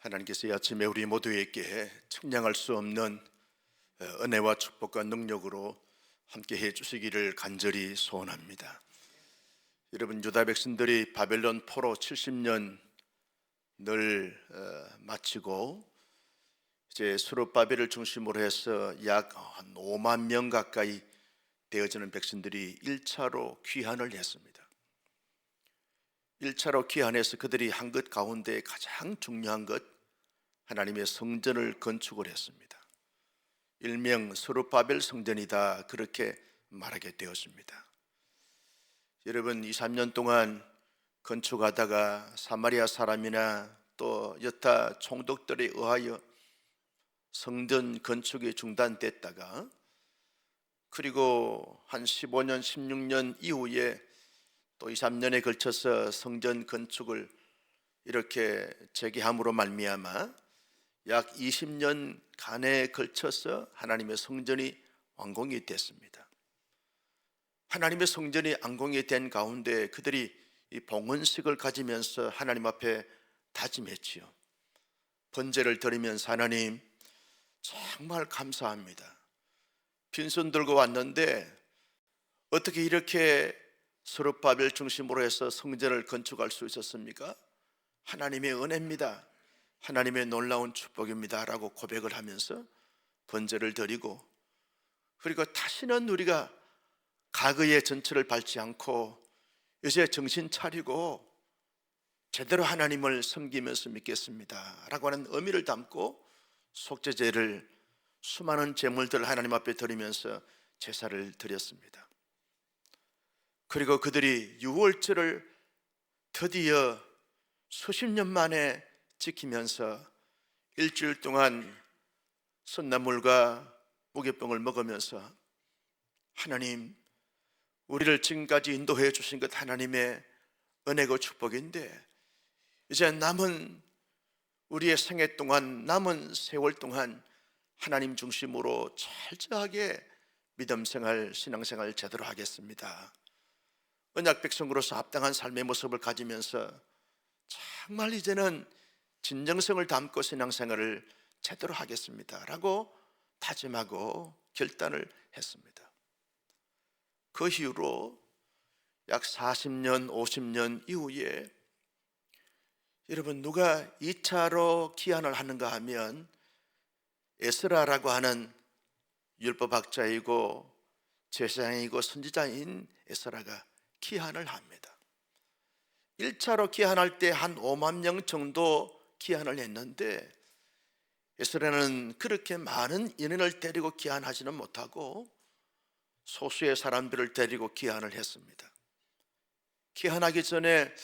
하나님께서 이 아침에 우리 모두에게 측량할 수 없는 어, 은혜와 축복과 능력으로 함께 해 주시기를 간절히 소원합니다. 여러분 유다 백성들이 바벨론 포로 70년 늘 어, 마치고 이제 수르바벨을 중심으로 해서 약 한 5만 명 가까이 되어지는 백성들이 1차로 귀환을 했습니다. 1차로 귀환해서 그들이 한 것 가운데 가장 중요한 것 하나님의 성전을 건축을 했습니다. 일명 스루바벨 성전이다 그렇게 말하게 되었습니다. 여러분 2, 3년 동안 건축하다가 사마리아 사람이나 또 여타 총독들에 의하여 성전 건축이 중단됐다가 그리고 한 15년, 16년 이후에 또 2, 3년에 걸쳐서 성전 건축을 이렇게 재개함으로 말미암아 약 20년 간에 걸쳐서 하나님의 성전이 완공이 됐습니다. 하나님의 성전이 완공이 된 가운데 그들이 이 봉헌식을 가지면서 하나님 앞에 다짐했지요. 번제를 드리면서 하나님 정말 감사합니다. 빈손 들고 왔는데 어떻게 이렇게 스룹바벨 중심으로 해서 성전을 건축할 수 있었습니까? 하나님의 은혜입니다. 하나님의 놀라운 축복입니다라고 고백을 하면서 번제를 드리고 그리고 다시는 우리가 과거의 전철을 밟지 않고 이제 정신 차리고 제대로 하나님을 섬기면서 믿겠습니다 라고 하는 의미를 담고 속죄제를 수많은 제물들을 하나님 앞에 드리면서 제사를 드렸습니다. 그리고 그들이 유월절을 드디어 수십 년 만에 지키면서 일주일 동안 선나물과 무게병을 먹으면서 하나님 우리를 지금까지 인도해 주신 것 하나님의 은혜고 축복인데 이제 남은 우리의 생애 동안 남은 세월 동안 하나님 중심으로 철저하게 믿음 생활, 신앙 생활 제대로 하겠습니다. 언약 백성으로서 합당한 삶의 모습을 가지면서 정말 이제는 진정성을 담고 신앙 생활을 제대로 하겠습니다 라고 다짐하고 결단을 했습니다. 그 이후로 약 40년, 50년 이후에 여러분 누가 2차로 기한을 하는가 하면 에스라라고 하는 율법학자이고 제사장이고 선지자인 에스라가 기한을 합니다. 1차로 기한할 때 한 5만 명 정도 기한을 했는데 에스라는 그렇게 많은 인원을 데리고 기한하지는 못하고 소수의 사람들을 데리고 기한을 했습니다. 기한하기 전에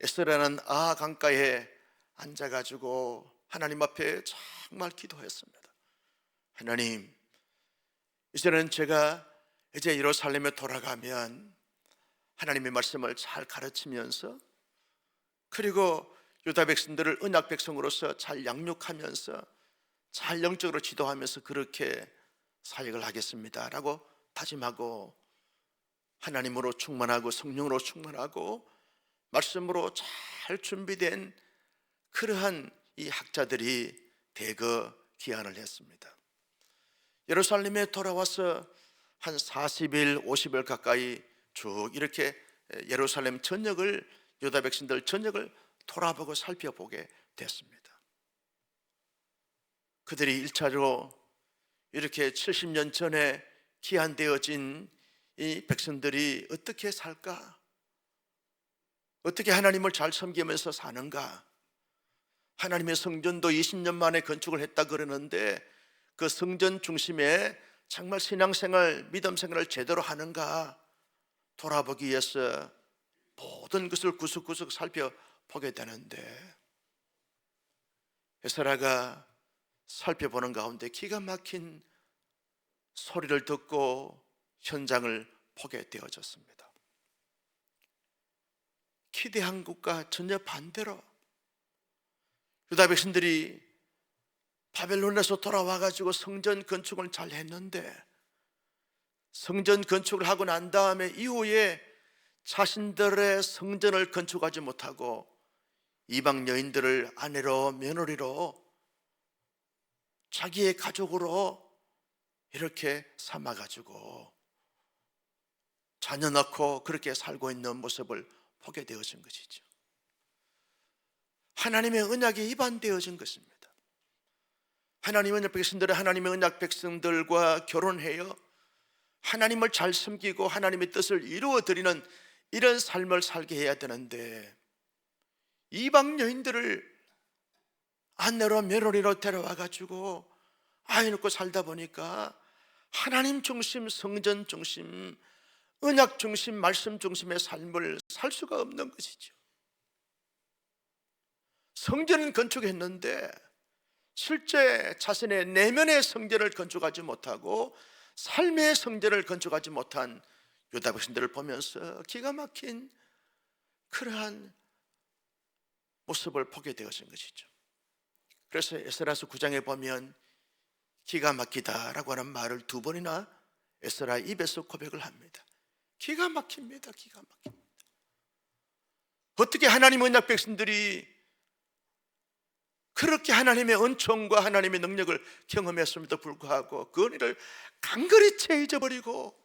에스라는 아 강가에 앉아가지고 하나님 앞에 정말 기도했습니다. 하나님, 이제는 제가 이제 예루살렘에 돌아가면 하나님의 말씀을 잘 가르치면서 그리고 유다 백성들을 언약 백성으로서 잘 양육하면서 잘 영적으로 지도하면서 그렇게 사역을 하겠습니다라고 다짐하고 하나님으로 충만하고 성령으로 충만하고 말씀으로 잘 준비된 그러한 이 학자들이 대거 기한을 했습니다. 예루살렘에 돌아와서 한 40일, 50일 가까이 쭉 이렇게 예루살렘 전역을 유다 백성들 전역을 돌아보고 살펴보게 됐습니다. 그들이 1차로 이렇게 70년 전에 기한되어진 이 백성들이 어떻게 살까? 어떻게 하나님을 잘 섬기면서 사는가? 하나님의 성전도 20년 만에 건축을 했다 그러는데 그 성전 중심에 정말 신앙생활, 믿음생활을 제대로 하는가 돌아보기 위해서 모든 것을 구석구석 살펴보게 되는데 에스라가 살펴보는 가운데 기가 막힌 소리를 듣고 현장을 보게 되어졌습니다. 기대한 것과 전혀 반대로 유다 백성들이 바벨론에서 돌아와 가지고 성전 건축을 잘 했는데 성전 건축을 하고 난 다음에 이후에 자신들의 성전을 건축하지 못하고 이방 여인들을 아내로 며느리로 자기의 가족으로 이렇게 삼아 가지고 자녀 낳고 그렇게 살고 있는 모습을 보게 되어진 것이죠. 하나님의 언약에 위반되어진 것입니다. 하나님의 언약 백성들은 하나님의 언약 백성들과 결혼해요. 하나님을 잘 섬기고 하나님의 뜻을 이루어 드리는 이런 삶을 살게 해야 되는데 이방 여인들을 아내로 며느리로 데려와 가지고 아이 놓고 살다 보니까 하나님 중심, 성전 중심, 언약 중심, 말씀 중심의 삶을 살 수가 없는 것이죠. 성전은 건축했는데 실제 자신의 내면의 성전을 건축하지 못하고 삶의 성전을 건축하지 못한 유다 백성들을 보면서 기가 막힌 그러한 모습을 보게 되어진 것이죠. 그래서 에스라서 9장에 보면 기가 막히다라고 하는 말을 두 번이나 에스라 입에서 고백을 합니다. 기가 막힙니다. 기가 막힙니다. 어떻게 하나님 언약 백성들이 그렇게 하나님의 은총과 하나님의 능력을 경험했음에도 불구하고 그 은혜를 간거리 채 잊어버리고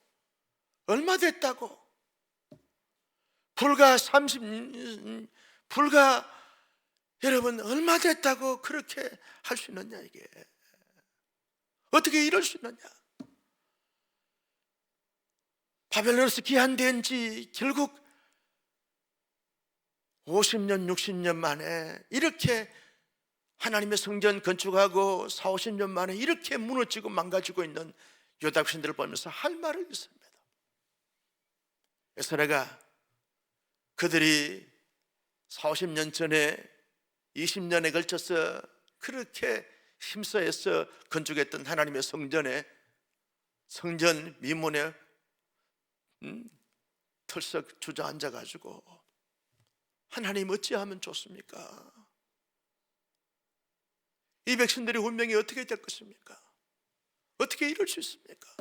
얼마 됐다고? 불과 30 불과 여러분 얼마 됐다고 그렇게 할 수 있느냐 이게? 어떻게 이럴 수 있느냐? 바벨론에서 귀환된 지 결국 50년 60년 만에 이렇게 하나님의 성전 건축하고 4, 50년 만에 이렇게 무너지고 망가지고 있는 유다 백성들을 보면서 할 말을 있습니다. 내가 그들이 4, 50년 전에 20년에 걸쳐서 그렇게 힘써해서 건축했던 하나님의 성전에 성전 미문에 음, 털썩 주저앉아 가지고 하나님 어찌하면 좋습니까? 이 백성들의 운명이 어떻게 될 것입니까? 어떻게 이럴 수 있습니까?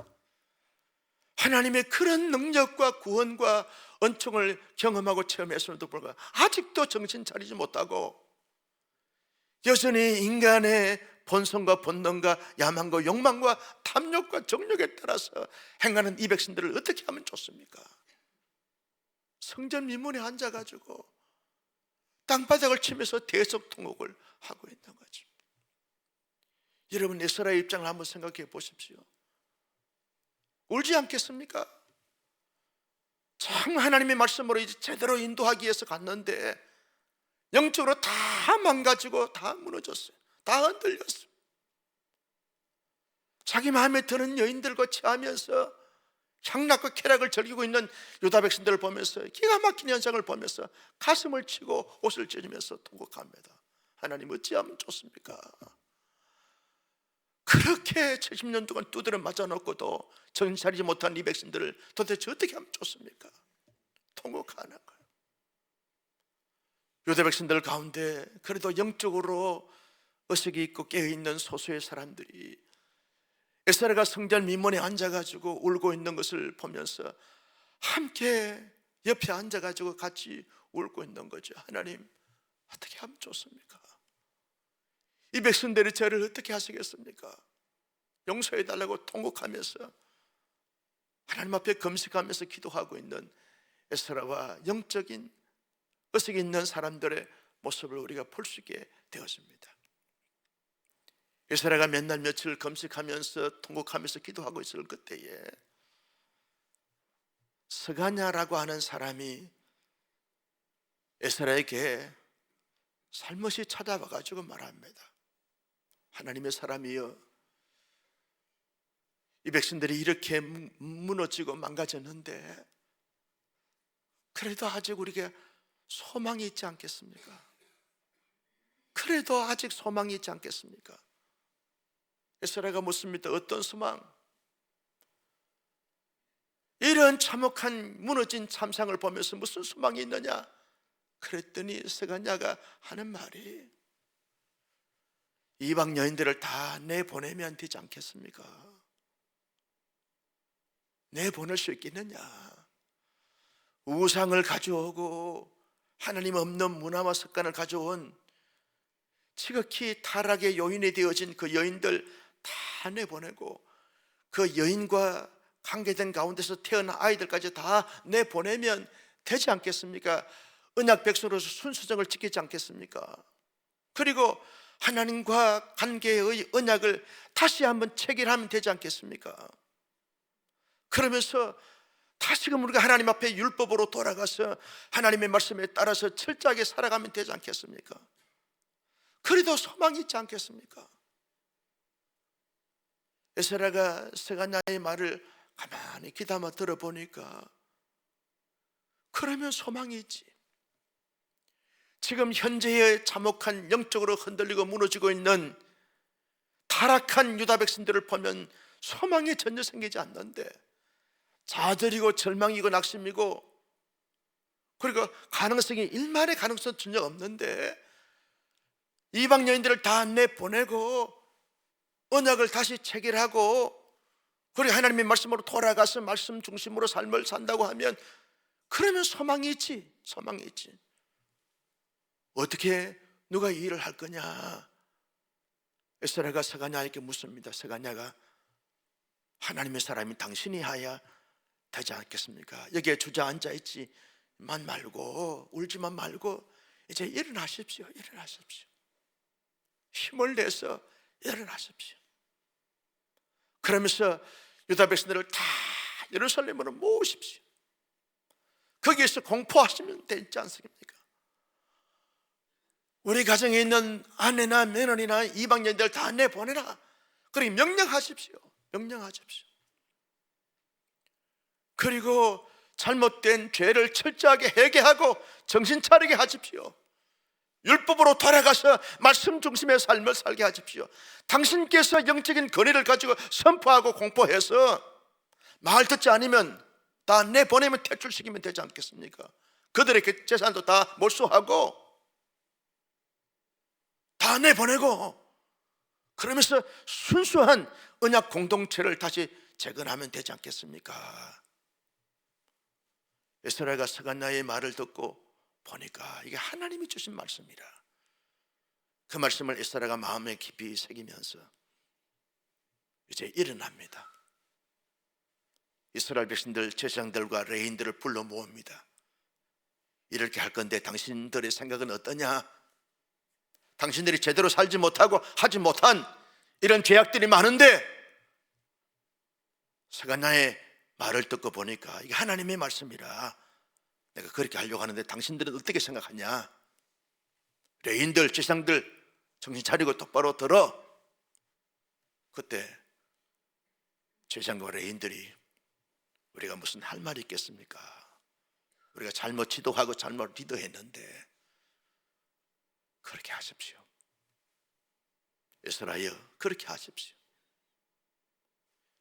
하나님의 그런 능력과 구원과 은총을 경험하고 체험했음에도 불구하고 아직도 정신 차리지 못하고 여전히 인간의 본성과 본능과 야망과 욕망과 탐욕과 정욕에 따라서 행하는 이 백성들을 어떻게 하면 좋습니까? 성전 미문에 앉아가지고 땅바닥을 치면서 대속 통곡을 하고 있는 거죠. 여러분 에스라의 입장을 한번 생각해 보십시오. 울지 않겠습니까? 참 하나님의 말씀으로 이제 제대로 인도하기 위해서 갔는데 영적으로 다 망가지고 다 무너졌어요. 다 흔들렸어요. 자기 마음에 드는 여인들과 취하면서 향락과 쾌락을 즐기고 있는 유다 백성들을 보면서 기가 막힌 현상을 보면서 가슴을 치고 옷을 찢으면서 통곡합니다. 하나님 어찌하면 좋습니까? 그렇게 70년 동안 두드려 맞아놓고도 차리지 못한 이 백성들을 도대체 어떻게 하면 좋습니까? 통곡하는 거예요. 유대 백성들 가운데 그래도 영적으로 의식이 있고 깨어있는 소수의 사람들이 에스라가 성전 미문에 앉아가지고 울고 있는 것을 보면서 함께 옆에 앉아가지고 같이 울고 있는 거죠. 하나님 어떻게 하면 좋습니까? 이 백성들의 죄를 어떻게 하시겠습니까? 용서해 달라고 통곡하면서 하나님 앞에 금식하면서 기도하고 있는 에스라와 영적인 의식 있는 사람들의 모습을 우리가 볼 수 있게 되었습니다. 에스라가 맨날 며칠 금식하면서 통곡하면서 기도하고 있을 그때에 스가냐라고 하는 사람이 에스라에게 살못이 찾아와 가지고 말합니다. 하나님의 사람이여 이 백성들이 이렇게 무너지고 망가졌는데 그래도 아직 우리가 소망이 있지 않겠습니까? 그래도 아직 소망이 있지 않겠습니까? 에스라가 묻습니다. 어떤 소망? 이런 참혹한 무너진 참상을 보면서 무슨 소망이 있느냐? 그랬더니 세가냐가 하는 말이 이방 여인들을 다 내보내면 되지 않겠습니까? 내보낼 수 있겠느냐? 우상을 가져오고 하나님 없는 문화와 습관을 가져온 지극히 타락의 요인이 되어진 그 여인들 다 내보내고 그 여인과 관계된 가운데서 태어난 아이들까지 다 내보내면 되지 않겠습니까? 언약 백성으로서 순수정을 지키지 않겠습니까? 그리고 하나님과 관계의 언약을 다시 한번 체결하면 되지 않겠습니까? 그러면서 다시금 우리가 하나님 앞에 율법으로 돌아가서 하나님의 말씀에 따라서 철저하게 살아가면 되지 않겠습니까? 그래도 소망이 있지 않겠습니까? 에스라가 세가냐의 말을 가만히 귀담아 들어보니까 그러면 소망이 있지. 지금 현재의 참혹한 영적으로 흔들리고 무너지고 있는 타락한 유다 백성들을 보면 소망이 전혀 생기지 않는데 자들이고 절망이고 낙심이고 그리고 가능성이 일만의 가능성 전혀 없는데 이방 여인들을 다 내보내고 언약을 다시 체결하고 그리고 하나님의 말씀으로 돌아가서 말씀 중심으로 삶을 산다고 하면 그러면 소망이 있지 소망이 있지 어떻게 누가 이 일을 할 거냐? 에스라가 세가냐에게 묻습니다. 세가냐가 하나님의 사람이 당신이 하야 되지 않겠습니까? 여기에 주저앉아 있지만 말고 울지만 말고 이제 일어나십시오. 일어나십시오. 힘을 내서 일어나십시오. 그러면서 유다 백성들을 다 예루살렘으로 모으십시오. 거기에서 공포하시면 되지 않습니까? 우리 가정에 있는 아내나 며느리나 이방년들 다 내보내라 그리고 명령하십시오 명령하십시오 그리고 잘못된 죄를 철저하게 회개하고 정신 차리게 하십시오. 율법으로 돌아가서 말씀 중심의 삶을 살게 하십시오. 당신께서 영적인 권위를 가지고 선포하고 공포해서 말 듣지 않으면 다 내보내면 퇴출시키면 되지 않겠습니까? 그들의 그 재산도 다 몰수하고 다 내보내고 그러면서 순수한 언약 공동체를 다시 재건하면 되지 않겠습니까? 에스라가 서간나의 말을 듣고 보니까 이게 하나님이 주신 말씀이라. 그 말씀을 에스라가 마음에 깊이 새기면서 이제 일어납니다. 이스라엘 백성들 제사장들과 레인들을 불러 모읍니다. 이렇게 할 건데 당신들의 생각은 어떠냐? 당신들이 제대로 살지 못하고 하지 못한 이런 죄악들이 많은데 서간나의 말을 듣고 보니까 이게 하나님의 말씀이라 내가 그렇게 하려고 하는데 당신들은 어떻게 생각하냐? 레인들, 지상들 정신 차리고 똑바로 들어. 그때 제장과 레인들이 우리가 무슨 할 말이 있겠습니까? 우리가 잘못 지도하고 잘못 리더했는데 그렇게 하십시오. 에스라여 그렇게 하십시오.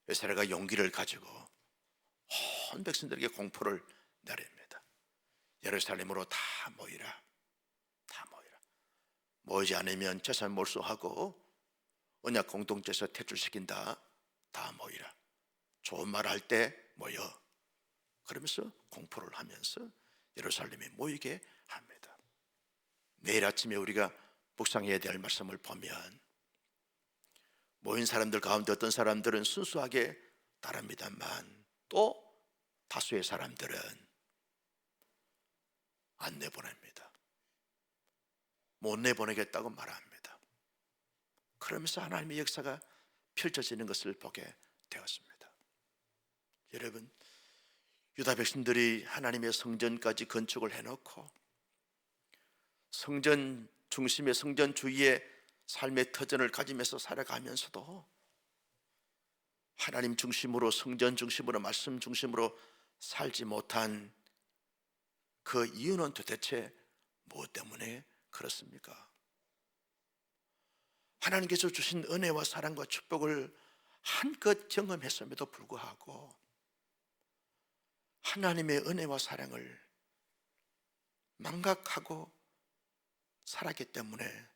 에스라가 용기를 가지고 온 백성들에게 공포를 내립니다. 예루살렘으로 다 모이라. 다 모이라. 모이지 않으면 재산 몰수하고 언약 공동체에서 퇴출시킨다. 다 모이라. 좋은 말 할 때 모여. 그러면서 공포를 하면서 예루살렘에 모이게. 내일 아침에 우리가 묵상해야 될 말씀을 보면 모인 사람들 가운데 어떤 사람들은 순수하게 따릅니다만 또 다수의 사람들은 안 내보냅니다. 못 내보내겠다고 말합니다. 그러면서 하나님의 역사가 펼쳐지는 것을 보게 되었습니다. 여러분, 유다 백성들이 하나님의 성전까지 건축을 해놓고 성전 중심의 성전 주위에 삶의 터전을 가지면서 살아가면서도 하나님 중심으로 성전 중심으로 말씀 중심으로 살지 못한 그 이유는 도대체 무엇 때문에 그렇습니까? 하나님께서 주신 은혜와 사랑과 축복을 한껏 경험했음에도 불구하고 하나님의 은혜와 사랑을 망각하고 살았기 때문에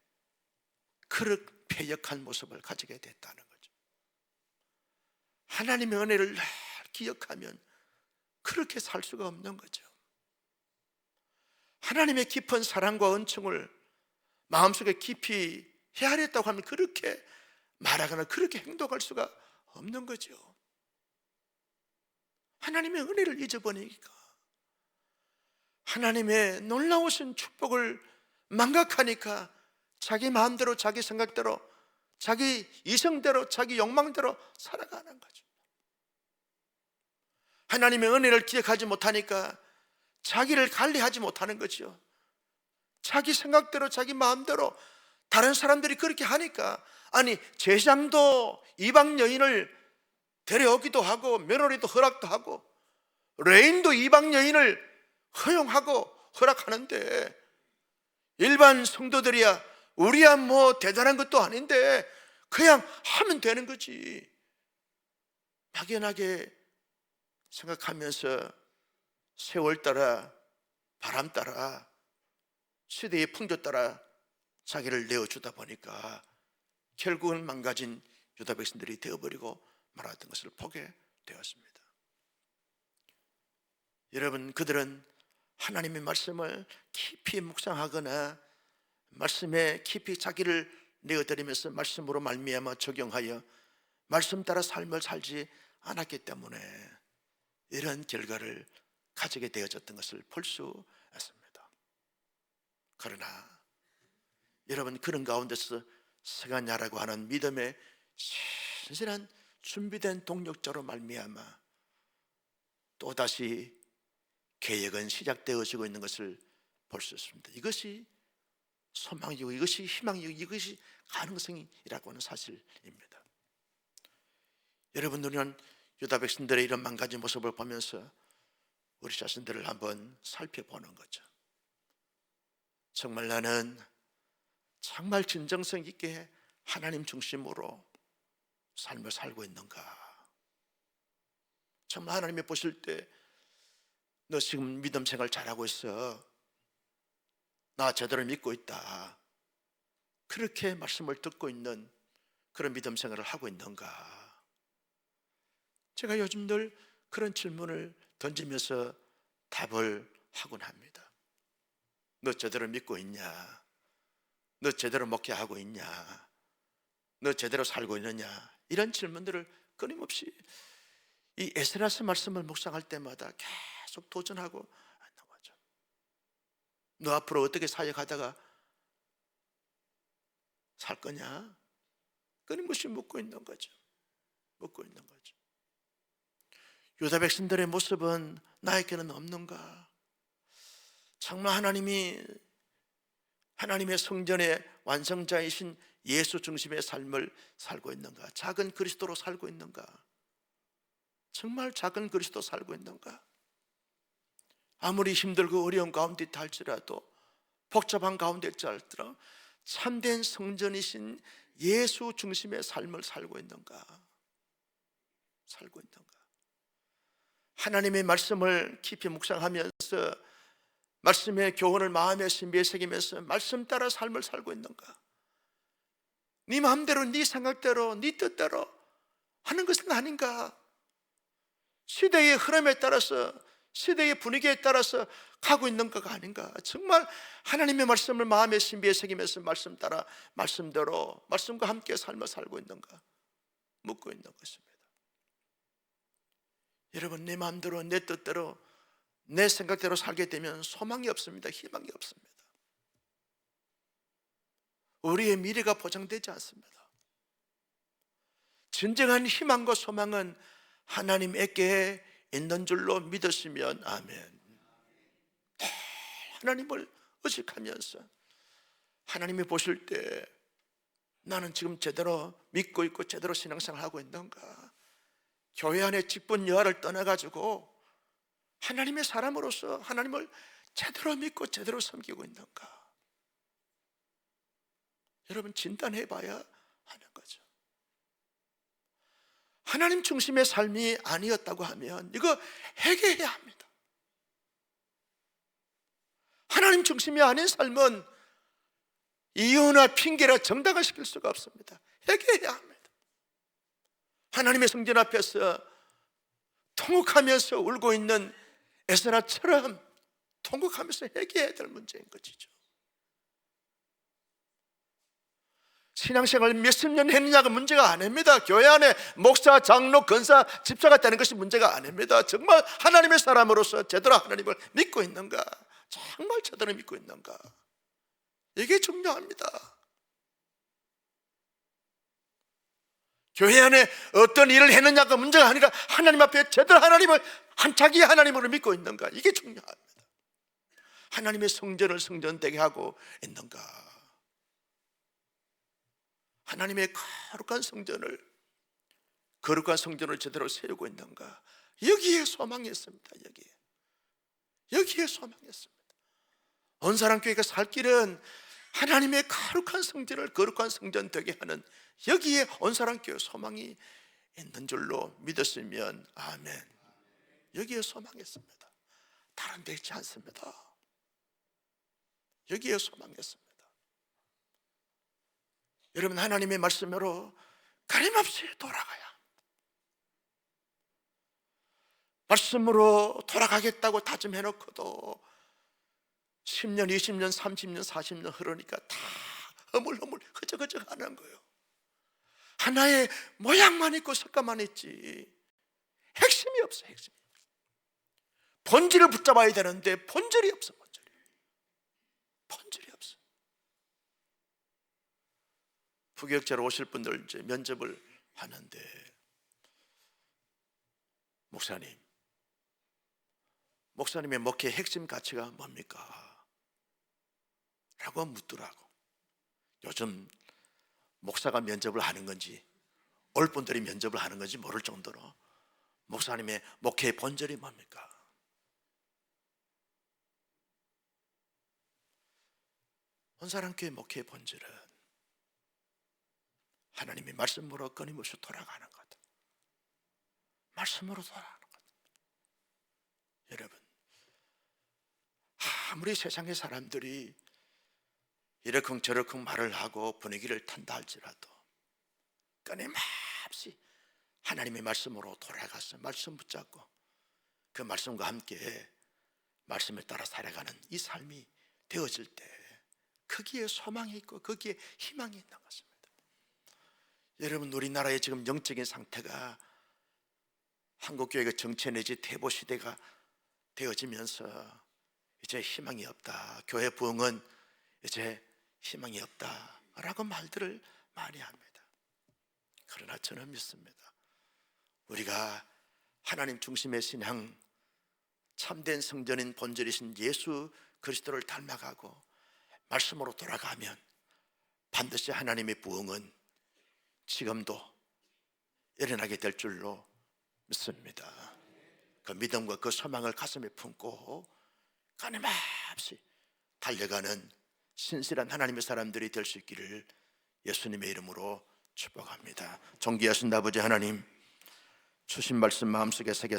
그릇 패역한 모습을 가지게 됐다는 거죠. 하나님의 은혜를 기억하면 그렇게 살 수가 없는 거죠. 하나님의 깊은 사랑과 은총을 마음속에 깊이 헤아렸다고 하면 그렇게 말하거나 그렇게 행동할 수가 없는 거죠. 하나님의 은혜를 잊어버리니까 하나님의 놀라우신 축복을 망각하니까 자기 마음대로 자기 생각대로 자기 이성대로 자기 욕망대로 살아가는 거죠. 하나님의 은혜를 기억하지 못하니까 자기를 관리하지 못하는 거죠. 자기 생각대로 자기 마음대로 다른 사람들이 그렇게 하니까 아니 제장도 이방 여인을 데려오기도 하고 며느리도 허락도 하고 레인도 이방 여인을 허용하고 허락하는데 일반 성도들이야 우리야 뭐 대단한 것도 아닌데 그냥 하면 되는 거지 막연하게 생각하면서 세월 따라 바람 따라 시대의 풍조 따라 자기를 내어주다 보니까 결국은 망가진 유다 백성들이 되어버리고 말았던 것을 보게 되었습니다. 여러분 그들은 하나님의 말씀을 깊이 묵상하거나 말씀에 깊이 자기를 내어드리면서 말씀으로 말미암아 적용하여 말씀 따라 삶을 살지 않았기 때문에 이런 결과를 가지게 되어졌던 것을 볼 수 있습니다. 그러나 여러분 그런 가운데서 스가냐라고 하는 믿음의 신실한 준비된 동력자로 말미암아 또 다시 계획은 시작되어지고 있는 것을 볼 수 있습니다. 이것이 소망이고 이것이 희망이고 이것이 가능성이라고 하는 사실입니다. 여러분 우리는 유다 백성들의 이런 망가진 모습을 보면서 우리 자신들을 한번 살펴보는 거죠. 정말 나는 정말 진정성 있게 하나님 중심으로 삶을 살고 있는가? 정말 하나님이 보실 때 너 지금 믿음 생활 잘하고 있어. 나 제대로 믿고 있다. 그렇게 말씀을 듣고 있는 그런 믿음 생활을 하고 있는가? 제가 요즘 늘 그런 질문을 던지면서 답을 하곤 합니다. 너 제대로 믿고 있냐? 너 제대로 목회하고 있냐? 너 제대로 살고 있느냐? 이런 질문들을 끊임없이 이 에스라스 말씀을 묵상할 때마다 계속 도전하고 있는 거죠. 너 앞으로 어떻게 사역하다가 살 거냐? 끊임없이 묻고 있는 거죠. 묻고 있는 거죠. 유다 백성들의 모습은 나에게는 없는가? 정말 하나님이 하나님의 성전의 완성자이신 예수 중심의 삶을 살고 있는가? 작은 그리스도로 살고 있는가? 정말 작은 그리스도 살고 있는가? 아무리 힘들고 어려운 가운데 있다 할지라도 복잡한 가운데 있더라도 참된 성전이신 예수 중심의 삶을 살고 있는가? 살고 있는가? 하나님의 말씀을 깊이 묵상하면서 말씀의 교훈을 마음의 신비에 새기면서 말씀 따라 삶을 살고 있는가? 네 마음대로, 네 생각대로, 네 뜻대로 하는 것은 아닌가? 시대의 흐름에 따라서 시대의 분위기에 따라서 가고 있는 것가 아닌가? 정말 하나님의 말씀을 마음의 신비에 새기면서 말씀 따라 말씀대로 말씀과 함께 삶을 살고 있는가? 묻고 있는 것입니다. 여러분 내 마음대로 내 뜻대로 내 생각대로 살게 되면 소망이 없습니다. 희망이 없습니다. 우리의 미래가 보장되지 않습니다. 진정한 희망과 소망은 하나님에게 있는 줄로 믿으시면 아멘. 하나님을 의식하면서 하나님이 보실 때 나는 지금 제대로 믿고 있고 제대로 신앙생활 하고 있는가? 교회 안에 직분 여하를 떠나가지고 하나님의 사람으로서 하나님을 제대로 믿고 제대로 섬기고 있는가? 여러분 진단해 봐야 하는 거죠. 하나님 중심의 삶이 아니었다고 하면 이거 해결해야 합니다. 하나님 중심이 아닌 삶은 이유나 핑계라 정당화 시킬 수가 없습니다. 해결해야 합니다. 하나님의 성전 앞에서 통곡하면서 울고 있는 에스라처럼 통곡하면서 해결해야 될 문제인 것이죠. 신앙생활 몇십 년 했느냐가 문제가 아닙니다. 교회 안에 목사, 장로, 권사, 집사가 되는 것이 문제가 아닙니다. 정말 하나님의 사람으로서 제대로 하나님을 믿고 있는가? 정말 제대로 믿고 있는가? 이게 중요합니다. 교회 안에 어떤 일을 했느냐가 문제가 아니라 하나님 앞에 제대로 하나님을 한 자기 하나님으로 믿고 있는가? 이게 중요합니다. 하나님의 성전을 성전되게 하고 있는가? 하나님의 거룩한 성전을 거룩한 성전을 제대로 세우고 있는가? 여기에 소망이 있습니다. 여기에 여기에 소망이 있습니다. 온사랑교회가 살 길은 하나님의 거룩한 성전을 거룩한 성전 되게 하는 여기에 온사랑교회 소망이 있는 줄로 믿었으면 아멘. 여기에 소망이 있습니다. 다른 데 있지 않습니다. 여기에 소망이 있습니다. 여러분 하나님의 말씀으로 가림없이 돌아가야. 말씀으로 돌아가겠다고 다짐해 놓고도 10년, 20년, 30년, 40년 흐르니까 다 허물허물 흐적흐적 하는 거예요. 하나의 모양만 있고 색깔만 있지 핵심이 없어 핵심이 본질을 붙잡아야 되는데 본질이 없어 본질이 본질이 없어 부교육자로 오실 분들 이제 면접을 하는데 목사님 목사님의 목회 핵심 가치가 뭡니까? 라고 묻더라고 요즘 목사가 면접을 하는 건지 올 분들이 면접을 하는 건지 모를 정도로 목사님의 목회의 본질이 뭡니까? 온사람교회 목회의 본질은 하나님의 말씀으로 끊임없이 돌아가는 것. 말씀으로 돌아가는 것. 여러분, 아무리 세상의 사람들이 이러쿵 저러쿵 말을 하고 분위기를 탄다 할지라도 끊임없이 하나님의 말씀으로 돌아가서 말씀 붙잡고 그 말씀과 함께 말씀에 따라 살아가는 이 삶이 되어질 때 거기에 소망이 있고 거기에 희망이 있는 것입니다. 여러분 우리나라의 지금 영적인 상태가 한국 교회가 정체 내지 태보 시대가 되어지면서 이제 희망이 없다. 교회 부흥은 이제 희망이 없다라고 말들을 많이 합니다. 그러나 저는 믿습니다. 우리가 하나님 중심의 신앙, 참된 성전인 본질이신 예수 그리스도를 닮아가고 말씀으로 돌아가면 반드시 하나님의 부흥은 지금도 일어나게 될 줄로 믿습니다. 그 믿음과 그 소망을 가슴에 품고 끊임없이 달려가는 신실한 하나님의 사람들이 될 수 있기를 예수님의 이름으로 축복합니다. 존귀하신 아버지 하나님, 주신 말씀 마음속에 새겨